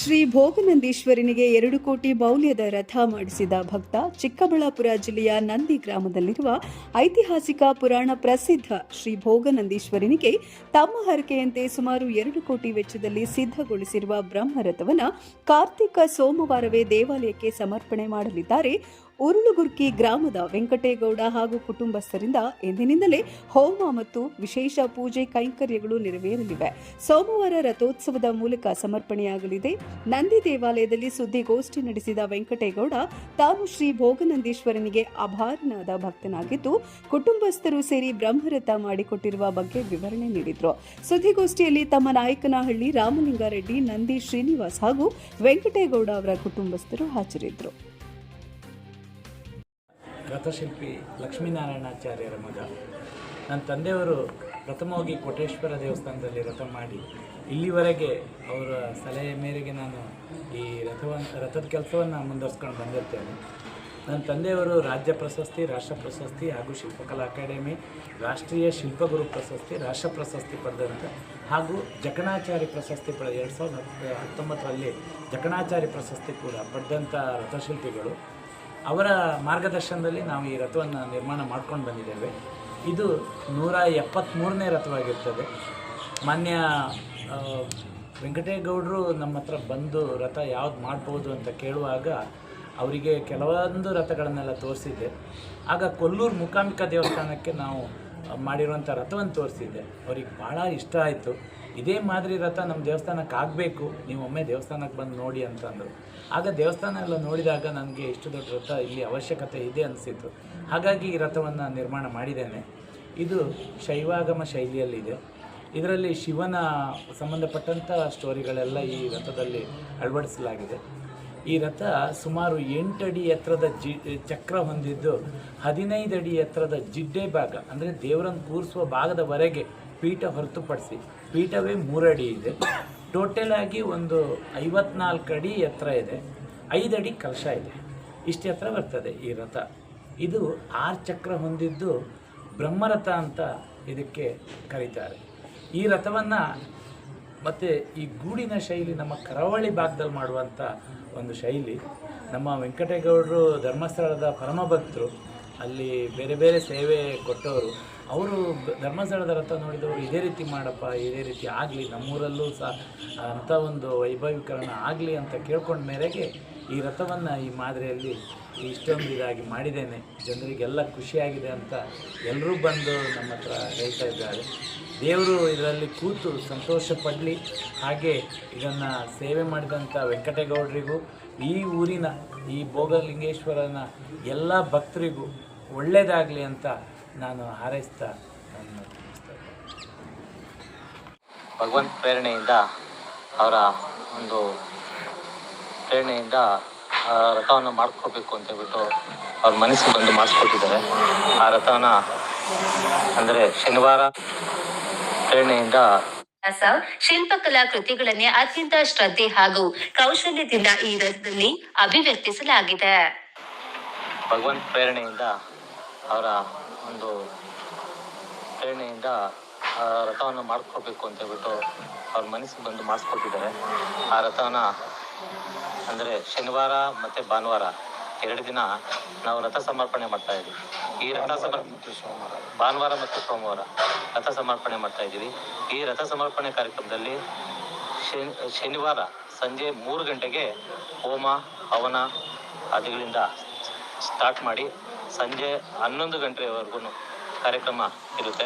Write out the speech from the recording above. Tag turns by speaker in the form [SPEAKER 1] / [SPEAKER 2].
[SPEAKER 1] ಶ್ರೀ ಭೋಗನಂದೀಶ್ವರನಿಗೆ ಎರಡು ಕೋಟಿ ಮೌಲ್ಯದ ರಥ ಮಾಡಿಸಿದ ಭಕ್ತ ಚಿಕ್ಕಬಳ್ಳಾಪುರ ಜಿಲ್ಲೆಯ ನಂದಿ ಗ್ರಾಮದಲ್ಲಿರುವ ಐತಿಹಾಸಿಕ ಪುರಾಣ ಪ್ರಸಿದ್ಧ ಶ್ರೀ ಭೋಗನಂದೀಶ್ವರನಿಗೆ ತಮ್ಮ ಹರಕೆಯಂತೆ ಸುಮಾರು ಎರಡು ಕೋಟಿ ವೆಚ್ಚದಲ್ಲಿ ಸಿದ್ಧಗೊಳಿಸಿರುವ ಬ್ರಹ್ಮರಥವನ್ನು ಕಾರ್ತಿಕ ಸೋಮವಾರವೇ ದೇವಾಲಯಕ್ಕೆ ಸಮರ್ಪಣೆ ಮಾಡಲಿದ್ದಾರೆ. ಉರುಳುಗುರ್ಕಿ ಗ್ರಾಮದ ವೆಂಕಟೇಗೌಡ ಹಾಗೂ ಕುಟುಂಬಸ್ಥರಿಂದ ಎಂದಿನಿಂದಲೇ ಹೋಮ ಮತ್ತು ವಿಶೇಷ ಪೂಜೆ ಕೈಂಕರ್ಯಗಳು ನೆರವೇರಲಿವೆ. ಸೋಮವಾರ ರಥೋತ್ಸವದ ಮೂಲಕ ಸಮರ್ಪಣೆಯಾಗಲಿದೆ. ನಂದಿ ದೇವಾಲಯದಲ್ಲಿ ಸುದ್ದಿಗೋಷ್ಠಿ ನಡೆಸಿದ ವೆಂಕಟೇಗೌಡ ತಾನು ಶ್ರೀ ಭೋಗನಂದೀಶ್ವರನಿಗೆ ಅಭಾರನಾದ ಭಕ್ತನಾಗಿದ್ದು, ಕುಟುಂಬಸ್ಥರು ಸೇರಿ ಬ್ರಹ್ಮರಥ ಮಾಡಿಕೊಟ್ಟಿರುವ ಬಗ್ಗೆ ವಿವರಣೆ ನೀಡಿದರು. ಸುದ್ದಿಗೋಷ್ಠಿಯಲ್ಲಿ ತಮ್ಮ ನಾಯಕನಹಳ್ಳಿ ರಾಮಲಿಂಗಾರೆಡ್ಡಿ, ನಂದಿ ಶ್ರೀನಿವಾಸ್ ಹಾಗೂ ವೆಂಕಟೇಗೌಡ ಅವರ ಕುಟುಂಬಸ್ಥರು ಹಾಜರಿದ್ದರು.
[SPEAKER 2] ರಥಶಿಲ್ಪಿ ಲಕ್ಷ್ಮೀನಾರಾಯಣಾಚಾರ್ಯರ ಮಗ. ನನ್ನ ತಂದೆಯವರು ಪ್ರಥಮವಾಗಿ ಕೋಟೇಶ್ವರ ದೇವಸ್ಥಾನದಲ್ಲಿ ರಥ ಮಾಡಿ, ಇಲ್ಲಿವರೆಗೆ ಅವರ ಸಲಹೆ ಮೇರೆಗೆ ನಾನು ಈ ರಥವನ್ನು ರಥದ ಕೆಲಸವನ್ನು ಮುಂದುವರ್ಸ್ಕೊಂಡು ಬಂದಿರ್ತೇನೆ. ನನ್ನ ತಂದೆಯವರು ರಾಜ್ಯ ಪ್ರಶಸ್ತಿ, ರಾಷ್ಟ್ರ ಪ್ರಶಸ್ತಿ ಹಾಗೂ ಶಿಲ್ಪಕಲಾ ಅಕಾಡೆಮಿ, ರಾಷ್ಟ್ರೀಯ ಶಿಲ್ಪಗುರು ಪ್ರಶಸ್ತಿ, ರಾಷ್ಟ್ರ ಪ್ರಶಸ್ತಿ ಪಡೆದಂಥ ಹಾಗೂ ಜಕಣಾಚಾರಿ ಪ್ರಶಸ್ತಿ ಪಡೆದ ಎರಡು ಸಾವಿರದ ಹತ್ತು ಹತ್ತೊಂಬತ್ತರಲ್ಲಿ ಜಕಣಾಚಾರಿ ಪ್ರಶಸ್ತಿ ಕೂಡ ಪಡೆದಂಥ ರಥಶಿಲ್ಪಿಗಳು. ಅವರ ಮಾರ್ಗದರ್ಶನದಲ್ಲಿ ನಾವು ಈ ರಥವನ್ನು ನಿರ್ಮಾಣ ಮಾಡ್ಕೊಂಡು ಬಂದಿದ್ದೇವೆ. ಇದು ನೂರ ಎಪ್ಪತ್ತ್ಮೂರನೇ ರಥವಾಗಿರ್ತದೆ. ಮಾನ್ಯ ವೆಂಕಟೇಗೌಡರು ನಮ್ಮ ಹತ್ರ ಬಂದು ರಥ ಯಾವ್ದು ಮಾಡ್ಬೋದು ಅಂತ ಕೇಳುವಾಗ ಅವರಿಗೆ ಕೆಲವೊಂದು ರಥಗಳನ್ನೆಲ್ಲ ತೋರಿಸಿದ್ದೆ. ಆಗ ಕೊಲ್ಲೂರು ಮೂಕಾಂಬಿಕಾ ದೇವಸ್ಥಾನಕ್ಕೆ ನಾವು ಮಾಡಿರುವಂಥ ರಥವನ್ನು ತೋರಿಸಿದ್ದೆ ಅವ್ರಿಗೆ ಭಾಳ ಇಷ್ಟ ಆಯಿತು. ಇದೇ ಮಾದರಿ ರಥ ನಮ್ಮ ದೇವಸ್ಥಾನಕ್ಕೆ ಆಗಬೇಕು. ನೀವು ಒಮ್ಮೆ ದೇವಸ್ಥಾನಕ್ಕೆ ಬಂದು ನೋಡಿ ಅಂತಂದರು. ಆಗ ದೇವಸ್ಥಾನ ಎಲ್ಲ ನೋಡಿದಾಗ ನನಗೆ ಇಷ್ಟು ದೊಡ್ಡ ರಥ ಇಲ್ಲಿ ಅವಶ್ಯಕತೆ ಇದೆ ಅನಿಸಿತು ಹಾಗಾಗಿ ಈ ರಥವನ್ನು ನಿರ್ಮಾಣ ಮಾಡಿದ್ದೇನೆ. ಇದು ಶೈವಾಗಮ ಶೈಲಿಯಲ್ಲಿದೆ. ಇದರಲ್ಲಿ ಶಿವನ ಸಂಬಂಧಪಟ್ಟಂಥ ಸ್ಟೋರಿಗಳೆಲ್ಲ ಈ ರಥದಲ್ಲಿ ಅಳವಡಿಸಲಾಗಿದೆ. ಈ ರಥ ಸುಮಾರು ಎಂಟಡಿ ಎತ್ತರದ ಜಿ ಚಕ್ರ ಹೊಂದಿದ್ದು ಹದಿನೈದು ಅಡಿ ಎತ್ತರದ ಜಿಡ್ಡೆ ಭಾಗ, ಅಂದರೆ ದೇವರನ್ನು ಕೂರಿಸುವ ಭಾಗದವರೆಗೆ ಪೀಠ ಹೊರತುಪಡಿಸಿ, ಪೀಠವೇ ಮೂರಡಿ ಇದೆ. ಟೋಟಲ್ ಆಗಿ ಒಂದು ಐವತ್ನಾಲ್ಕು ಅಡಿ ಎತ್ತರ ಇದೆ, ಐದು ಅಡಿ ಕಲಶ ಇದೆ. ಇಷ್ಟು ಎತ್ತರ ಬರ್ತದೆ ಈ ರಥ. ಇದು ಆರು ಚಕ್ರ ಹೊಂದಿದ್ದು ಬ್ರಹ್ಮರಥ ಅಂತ ಇದಕ್ಕೆ ಕರೀತಾರೆ. ಈ ರಥವನ್ನು ಮತ್ತು ಈ ಗೂಡಿನ ಶೈಲಿ ನಮ್ಮ ಕರಾವಳಿ ಭಾಗದಲ್ಲಿ ಮಾಡುವಂಥ ಒಂದು ಶೈಲಿ. ನಮ್ಮ ವೆಂಕಟೇಗೌಡರು ಧರ್ಮಸ್ಥಳದ ಪರಮ ಭಕ್ತರು ಅಲ್ಲಿ ಬೇರೆ ಬೇರೆ ಸೇವೆ ಕೊಟ್ಟವರು, ಅವರು ಧರ್ಮಸ್ಥಳದ ರಥ ನೋಡಿದವರು ಇದೇ ರೀತಿ ಮಾಡಪ್ಪ, ಇದೇ ರೀತಿ ಆಗಲಿ, ನಮ್ಮೂರಲ್ಲೂ ಸಹ ಅಂಥ ಒಂದು ವೈಭವೀಕರಣ ಆಗಲಿ ಅಂತ ಕೇಳ್ಕೊಂಡ ಮೇರೆಗೆ ಈ ರಥವನ್ನು ಈ ಮಾದರಿಯಲ್ಲಿ ಇಷ್ಟೊಂದು ಇದಾಗಿ ಮಾಡಿದ್ದೇನೆ. ಜನರಿಗೆಲ್ಲ ಖುಷಿಯಾಗಿದೆ ಅಂತ ಎಲ್ಲರೂ ಬಂದು ನಮ್ಮ ಹತ್ರ ಹೇಳ್ತಾ ಇದ್ದಾರೆ. ದೇವರು ಇದರಲ್ಲಿ ಕೂತು ಸಂತೋಷ ಪಡಲಿ. ಹಾಗೆ ಇದನ್ನು ಸೇವೆ ಮಾಡಿದಂಥ ವೆಂಕಟೇಗೌಡರಿಗೂ, ಈ ಊರಿನ ಈ ಭೋಗಲಿಂಗೇಶ್ವರನ ಎಲ್ಲ ಭಕ್ತರಿಗೂ ಒಳ್ಳೆಯದಾಗಲಿ ಅಂತ ನಾನು ಹಾರೈಸ್ತಾ ನನ್ನ
[SPEAKER 3] ಭಗವಂತ ಪ್ರೇರಣೆಯಿಂದ ಅವರ ಒಂದು ಪ್ರೇರಣೆಯಿಂದ ರಥವನ್ನು ಮಾಡಿಸ್ಕೋಬೇಕು ಅಂತ ಹೇಳ್ಬಿಟ್ಟು ಅವ್ರ ಮನಸ್ಸಿಗೆ ಬಂದು ಮಾಡಿಸ್ಕೊಟ್ಟಿದ್ದಾರೆ. ಆ ರಥವನ್ನು ಅಂದ್ರೆ ಶನಿವಾರ ಪ್ರೇರಣೆಯಿಂದ
[SPEAKER 4] ಶಿಲ್ಪಕಲಾ ಕೃತಿಗಳನ್ನೇ ಅತ್ಯಂತ ಶ್ರದ್ಧೆ ಹಾಗೂ ಕೌಶಲ್ಯದಿಂದ ಈ ರಥದಲ್ಲಿ ಅಭಿವ್ಯಕ್ತಿಸಲಾಗಿದೆ.
[SPEAKER 3] ಭಗವಂತ ಪ್ರೇರಣೆಯಿಂದ ಅವರ ಒಂದು ಪ್ರೇರಣೆಯಿಂದ ರಥವನ್ನು ಮಾಡಿಸ್ಕೋಬೇಕು ಅಂತ ಹೇಳ್ಬಿಟ್ಟು ಅವ್ರ ಮನಸ್ಸಿಗೆ ಬಂದು ಮಾಡಿಸ್ಕೊಟ್ಟಿದ್ದಾರೆ. ಆ ರಥವನ್ನು ಅಂದರೆ ಶನಿವಾರ ಮತ್ತು ಭಾನುವಾರ ಎರಡು ದಿನ ನಾವು ರಥ ಸಮರ್ಪಣೆ ಮಾಡ್ತಾ ಇದ್ದೀವಿ. ಈ ರಥ ಸಮರ್ ಭಾನುವಾರ ಮತ್ತು ಸೋಮವಾರ ರಥ ಸಮರ್ಪಣೆ ಮಾಡ್ತಾ ಇದ್ದೀವಿ. ಈ ರಥ ಸಮರ್ಪಣೆ ಕಾರ್ಯಕ್ರಮದಲ್ಲಿ ಶನಿ, ಶನಿವಾರ ಸಂಜೆ ಮೂರು ಗಂಟೆಗೆ ಹೋಮ, ಹವನ ಅದುಗಳಿಂದ ಸ್ಟಾರ್ಟ್ ಮಾಡಿ ಸಂಜೆ ಹನ್ನೊಂದು ಗಂಟೆವರೆಗೂ ಕಾರ್ಯಕ್ರಮ ಇರುತ್ತೆ.